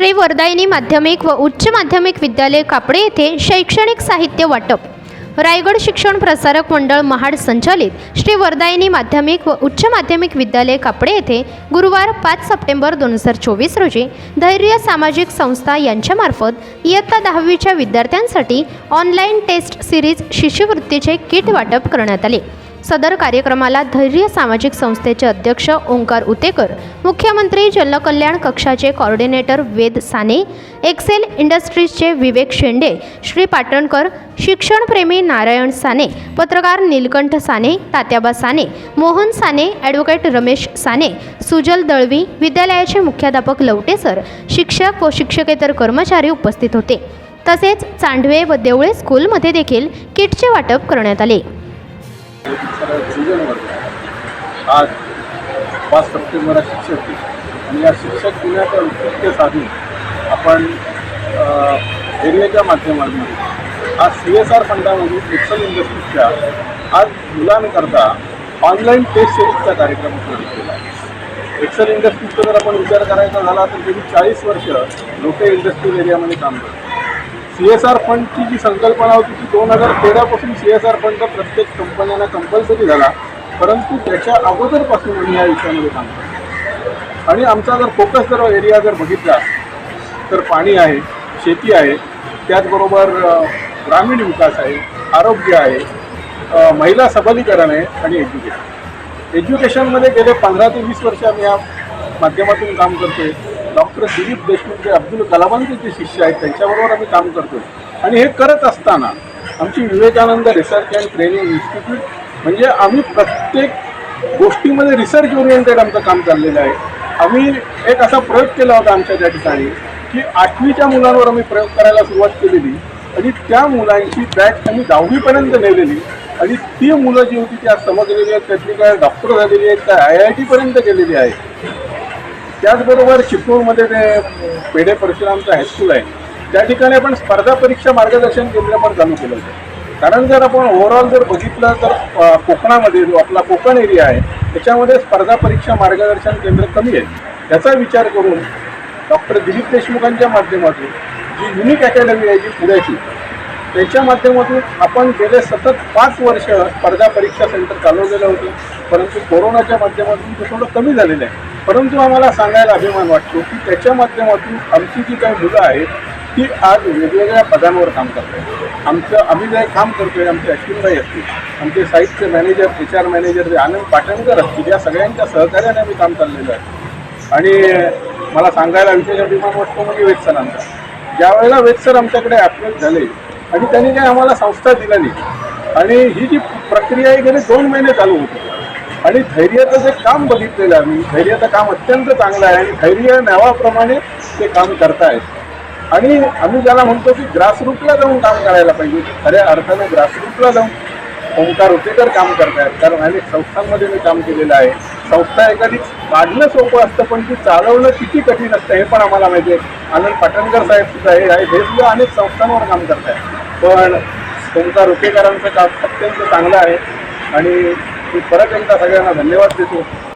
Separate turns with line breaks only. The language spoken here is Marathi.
श्री वरदायिनी माध्यमिक व उच्च माध्यमिक विद्यालय कापडे येथे शैक्षणिक साहित्य वाटप. रायगड शिक्षण प्रसारक मंडळ महाड संचालित श्री वरदायिनी माध्यमिक व उच्च माध्यमिक विद्यालय कापडे येथे गुरुवार पाच सप्टेंबर दोन हजार चोवीस रोजी धैर्य सामाजिक संस्था यांच्यामार्फत इयत्ता दहावीच्या विद्यार्थ्यांसाठी ऑनलाईन टेस्ट सिरीज शिष्यवृत्तीचे किट वाटप करण्यात आले. सदर कार्यक्रमाला धैर्य सामाजिक संस्थेचे अध्यक्ष ओंकार उतेकर मुख्यमंत्री जनकल्याण कक्षाचे कॉर्डिनेटर वेद साने एक्सेल इंडस्ट्रीजचे विवेक शेंडे श्री पाटणकर शिक्षणप्रेमी नारायण साने पत्रकार नीलकंठ साने तात्याबा साने मोहन साने ॲडव्होकेट रमेश साने सुजल दळवी विद्यालयाचे मुख्याध्यापक लवटे सर शिक्षक व शिक्षकेतर कर्मचारी उपस्थित होते. तसेच चांडवे व देवळे स्कूलमध्ये देखील किटचे वाटप करण्यात आले.
वर्ग आज पाच सप्टेंबर हा शिक्षक दिन. आणि या शिक्षक दिनाचं औचित्य साधून आपण रेल्वेच्या माध्यमातून आज सी एस आर फंडामधून एक्सल इंडस्ट्रीजच्या आज मुलांकरता ऑनलाईन टेस्ट सिरीजचा कार्यक्रम सुरू केला. आहे एक्सल इंडस्ट्रीजचा जर आपण विचार करायचा झाला तर गेली चाळीस वर्ष लोक इंडस्ट्रियल एरियामध्ये काम करतात. सी एस आर फंडची जी संकल्पना होती ती दोन हजार तेरापासून सी एस आर फंड प्रत्येक कंपन्यांना कंपल्सरी झाला. परंतु त्याच्या अगोदरपासून आम्ही या विषयामध्ये काम करतो आणि आमचा जर फोकस जर एरिया जर बघितला तर पाणी आहे शेती आहे त्याचबरोबर ग्रामीण विकास आहे आरोग्य आहे महिला सबलीकरण आहे आणि एज्युकेशन एज्युकेशनमध्ये गेले पंधरा ते वीस वर्ष आम्ही या माध्यमातून काम करतोय. डॉक्टर दिलीप देशमुख जे अब्दुल कलामांचे जे शिष्य आहेत त्यांच्याबरोबर आम्ही काम करतो आणि हे करत असताना आमची Vivekananda research and training institute म्हणजे आम्ही प्रत्येक गोष्टीमध्ये रिसर्च ओरिएंटेड आमचं काम चाललेलं आहे. आम्ही एक असा प्रयोग केला होता आमच्या त्या ठिकाणी की आठवीच्या मुलांवर आम्ही प्रयोग करायला सुरुवात केलेली आणि त्या मुलांची बॅच आम्ही दहावीपर्यंत नेलेली आणि ती मुलं जी होती ती आज समजलेली आहेत त्यातली काय डॉक्टर झालेली आहेत काय आय आय टीपर्यंत गेलेली आहेत. त्याचबरोबर चिपळूणमध्ये ते पेढे परशुरामचं हायस्कूल आहे त्या ठिकाणी आपण स्पर्धा परीक्षा मार्गदर्शन केंद्र पण चालू केलं होतं. कारण जर आपण ओव्हरऑल जर बघितलं तर कोकणामध्ये जो आपला कोकण एरिया आहे त्याच्यामध्ये स्पर्धा परीक्षा मार्गदर्शन केंद्र कमी आहे याचा विचार करून डॉक्टर दिलीप देशमुखांच्या माध्यमातून जी युनिक अकॅडमी आहे जी पुण्याची त्याच्या माध्यमातून आपण गेले सतत पाच वर्ष स्पर्धा परीक्षा सेंटर चालवलेलं होतं. परंतु कोरोनाच्या माध्यमातून ते थोडं कमी झालेलं आहे. परंतु आम्हाला सांगायला अभिमान वाटतो की त्याच्या माध्यमातून आमची जी काही मुलं आहेत ती आज वेगवेगळ्या पदांवर काम करतात. आमचं आम्ही जे काम करतोय आमचे अश्विनभाई असतील आमचे साईटचे मॅनेजर एच आर मॅनेजर जे आनंद पाटणकर असतील या सगळ्यांच्या सहकार्याने आम्ही काम चाललेलं आहे. आणि मला सांगायला विशेष अभिमान वाटतो म्हणजे वेद सरांचा. ज्या वेळेला वेद सर आमच्याकडे अप्रोच झाले आणि त्यांनी काही आम्हाला संस्था दिला नाही आणि ही जी प्रक्रिया आहे गेले दोन महिने चालू होती. आणि धैर्याचं जे काम बघितलेलं आहे आम्ही धैर्याचं काम अत्यंत चांगलं आहे आणि धैर्य नावाप्रमाणे ते काम करतायत. आणि आम्ही ज्याला म्हणतो की ग्रासरूटला जाऊन काम करायला पाहिजे खऱ्या अर्थाने ग्रासरूटला जाऊन ओंकार उतेकर काम करतायत. कारण अनेक संस्थांमध्ये मी काम केलेलं आहे. संस्था एखादी काढणं सोपं असतं पण ती चालवणं किती कठीण असतं हे पण आम्हाला माहिती आहे. आनंद पाटणकर साहेब सुद्धा हे आहे हे सुद्धा अनेक संस्थांवर काम करतायत. पण ओंकार उतेकरांचं काम अत्यंत चांगलं आहे. आणि मी परत एकदा सगळ्यांना धन्यवाद देतो.